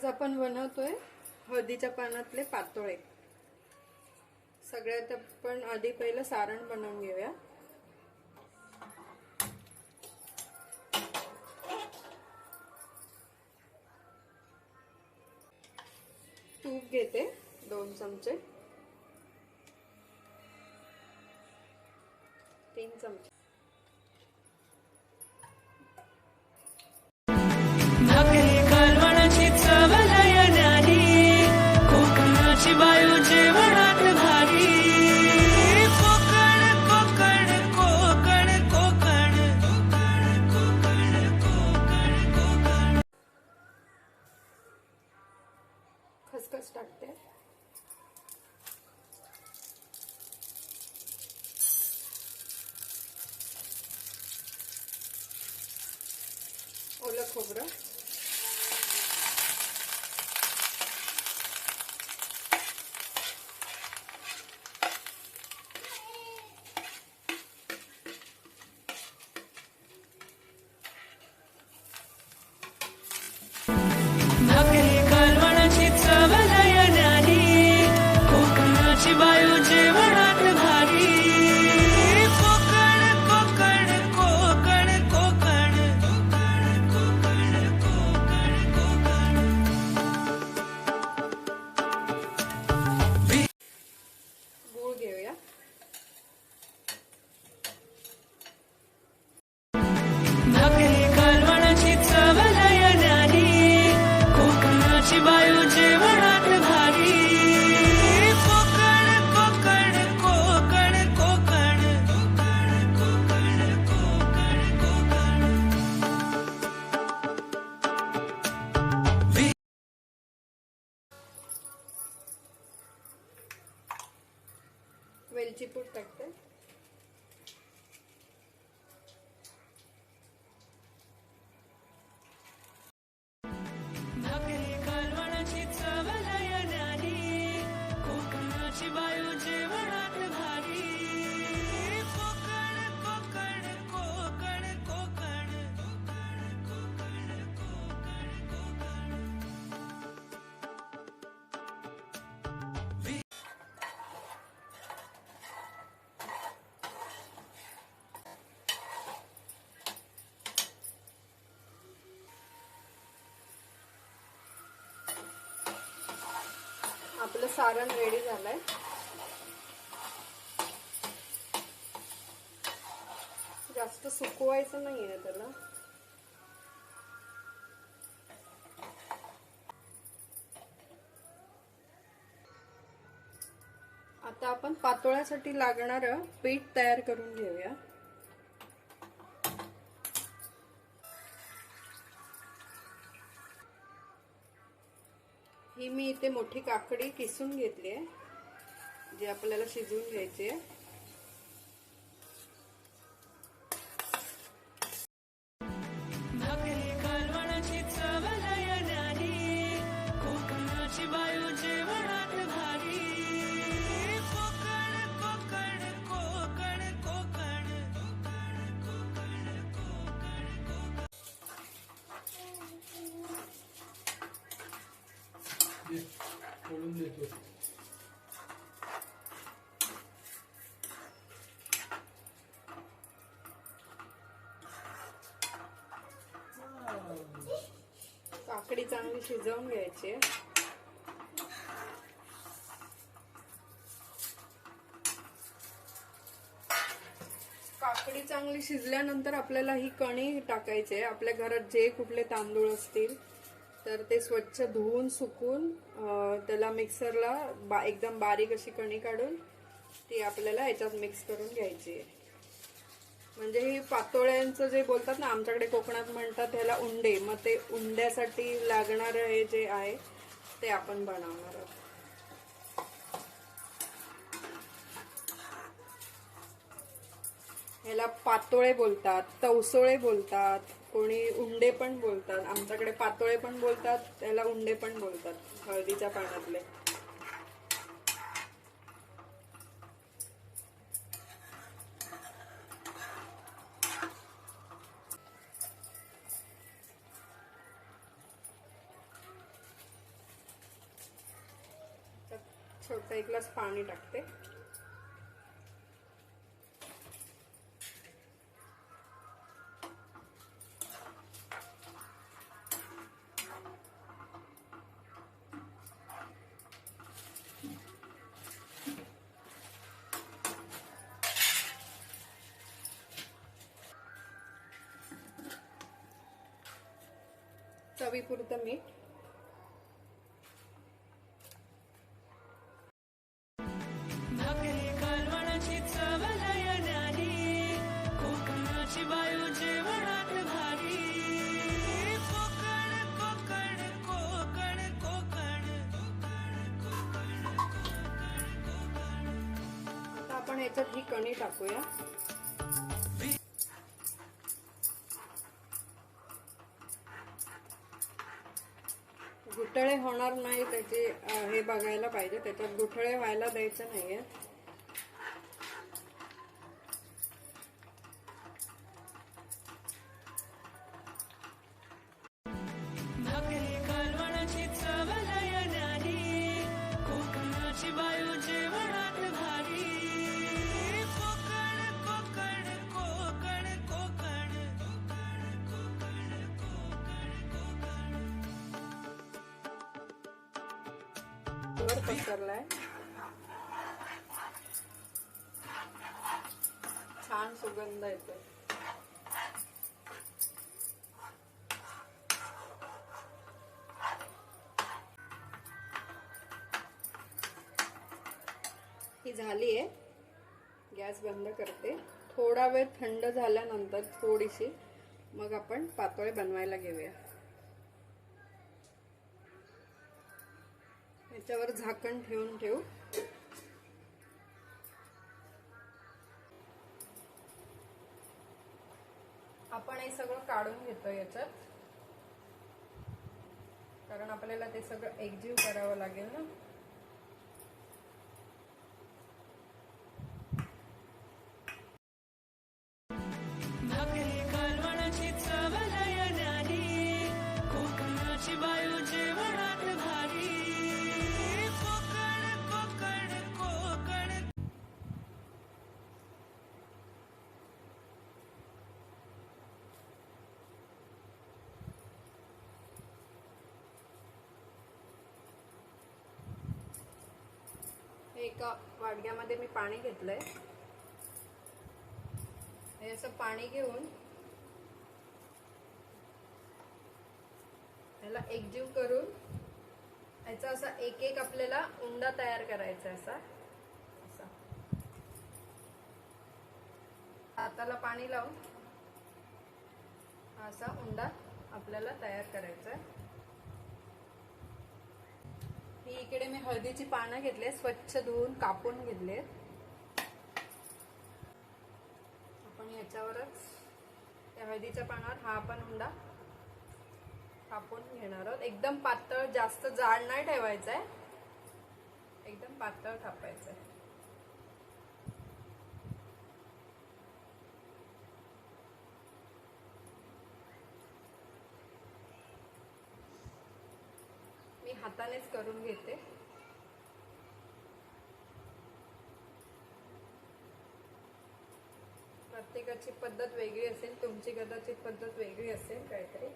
आज आपण बनवतोय हळदीच्या पानातले पातोळे. सगळ्यात आपण आधी पहिलं सारण बनवून घेऊया. तूप घेते दोन चमचे. cobrar? सारण रेडी झालंय. जास्त सुकवायचं नाहीये त्याला. आता आपण पातोळ्यासाठी लागणार पीठ तयार करून घेऊया. ही मी इथे मोठी काकडी किसून घेतली आहे जी आपल्याला शिजवून घ्यायची आहे. काकडी चांगली शिजवून घ्यायची. आहे काकडी चांगली शिजल्यानंतर आपल्याला ही कणी टाकायची आहे. आपल्या घरात जे कुठले तांदूळ असतील तर ते स्वच्छ धुवून सुकून त्याला मिक्सरला बा एकदम बारीक अशी कणी काढून ती आपल्याला याच्यात मिक्स करून घ्यायची आहे. म्हणजे हे पातोळ्यांचं जे बोलतात ना आमच्याकडे कोकणात म्हणतात ह्याला उंडे. मग ते उंड्यासाठी लागणार हे जे आहे ते आपण बनवणार आहोत. ह्याला पातोळे बोलतात तवसोळे बोलतात कोणी उंडे पण बोलतात. आमच्याकडे पातोळे पण बोलतात त्याला उंडे पण बोलतात हळदीच्या पाण्यातले एक ग्लास पाणी टाकते. चवीपुरतं मीठ. आपण याच्यात ही कणी टाकूया. गुठळे होणार नाही त्याचे हे बघायला पाहिजे. त्याच्यात गुठळे व्हायला द्यायचं नाहीये. वर पसरलाय छान सुगंध येतो ही झाली आहे गॅस बंद करते. थोडा वेळ थंड झाल्यानंतर थोडीशी मग आपण पातोळे बनवायला घेऊया. याच्यावर झाकण ठेवून ठेवू. आपण हे सगळं काढून घेतो याच्यात. कारण आपल्याला ते सगळं एकजीव करावं लागेल ना? एका वाडग्यामध्ये मी पाणी घेतलंय. हे असं पाणी घेऊन याला एकजीव करून याचा असा एक एक आपल्याला उंडा तयार करायचा आहे असा. असा. हाताला पाणी लावून असा उंडा आपल्याला तयार करायचा आहे. ही इकडे मी हळदीची पानं घेतले स्वच्छ धुवून कापून घेतले. आपण याच्यावरच त्या हळदीच्या पानावर हा आपण हुंडा कापून घेणार आहोत. एकदम पातळ जास्त जाड नाही ठेवायचा आहे एकदम पातळ कापायचं आहे हातानेच करून घेते. प्रत्येकाची पद्धत वेगळी असेल तुमची कदाचित पद्धत वेगळी असेल काहीतरी.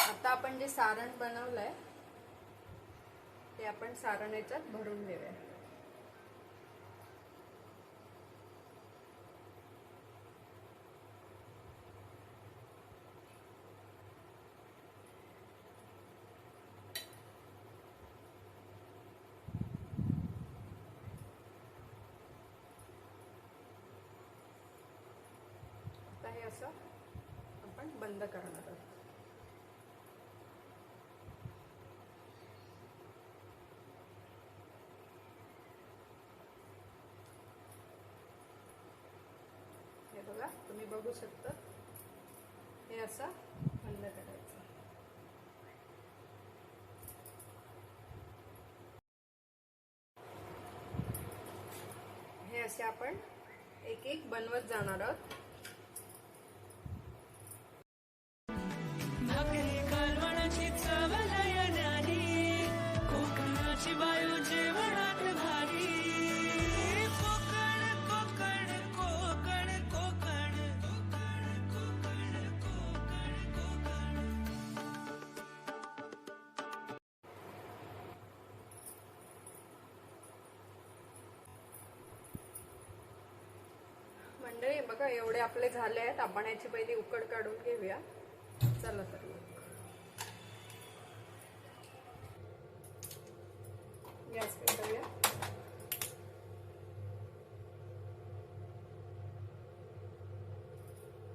आता आपण जे सारण बनवलंय ते आपण सारण याच्यात भरून घेऊया. असं आपण बंद करणार आहोत. हे बघा तुम्ही बघू शकता. हे असं बंद करायचं. हे असे आपण एक एक बनवत जाणार आहोत. मंडळी बघा एवढे आपले झाले आहेत. आपण याची पहिली उकड काढून घेऊया. चला तर मग. गॅस पेटवूया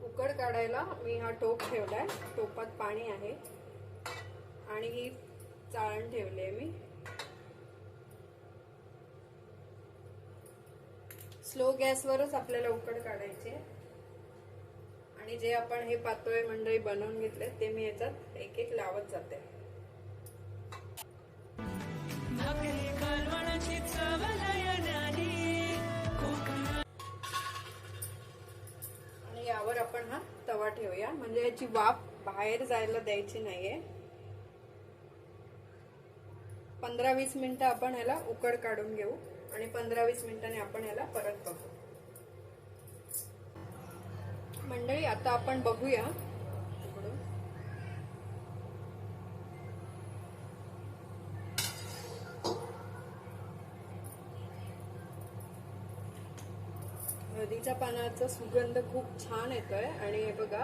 उकड काढायला मी हा टोप ठेवलाय. टोपात पाणी आहे. आणि ही चाळण ठेवली आहे मी. स्लो गॅसवरच आपल्याला उकड काढायची. आणि जे आपण हे पातोळे मंडळी बनवून घेतले ते मी याच्यात एक एक लावत जाते. आणि यावर आपण हा तवा ठेवूया. म्हणजे याची वाफ बाहेर जायला द्यायची नाहीये. पंधरा वीस मिनिटं आपण याला उकड काढून घेऊ. आणि पंधरा वीस मिनिटांनी आपण याला परत बघू. मंडळी आता आपण बघूया. हळदीच्या पानाचा सुगंध खूप छान येतोय. आणि हे बघा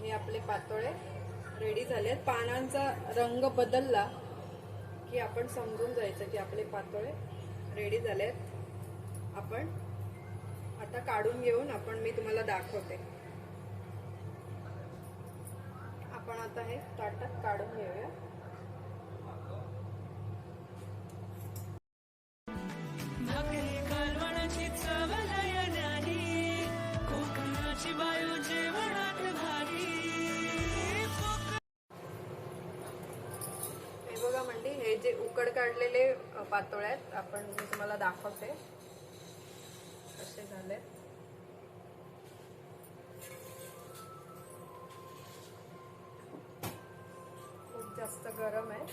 हे आपले पातोळे रेडी झालेत. पानांचा रंग बदलला. की आपण समजून जायचं की आपले पातोळे रेडी झाले आहेत आपण आता काढून घेऊन आपण मी तुम्हाला दाखवते. आपण आता हे ताटात काढून घेऊया. जे उकड काढलेले पातोळ्या पातोळे आहेत आपण मी तुम्हाला दाखवते. असे झाले. खूप जास्त गरम आहे.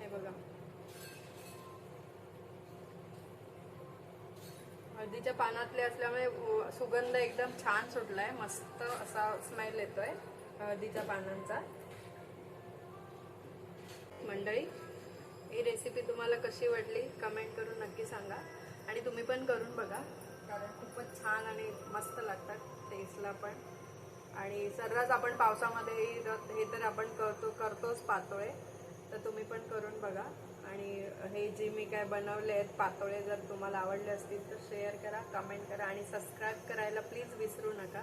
हे बघा. हळदीच्या पानातले असल्यामुळे सुगंध एकदम छान सुटलाय. मस्त असा स्मेल येतोय हळदीच्या पानांचा. मंडळी ही रेसिपी तुम्हाला कशी वाटली? कमेंट करून नक्की सांगा. आणि तुम्ही पण करून बघा कारण खूपच छान आणि मस्त लागतात टेस्टला पण. आणि सर्रास आपण पावसामध्ये र- हे तर आपण करतो करतोच पातोळे. तर तुम्ही पण करून बघा. आणि हे जे मी काय बनवले आहेत पातोळे जर तुम्हाला आवडले असतील तर शेअर करा कमेंट करा आणि सबस्क्राईब करायला प्लीज विसरू नका.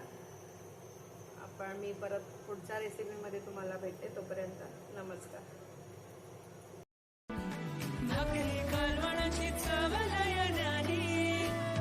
आपण मी परत पुढच्या रेसिपीमध्ये तुम्हाला भेटते तोपर्यंत. नमस्कार.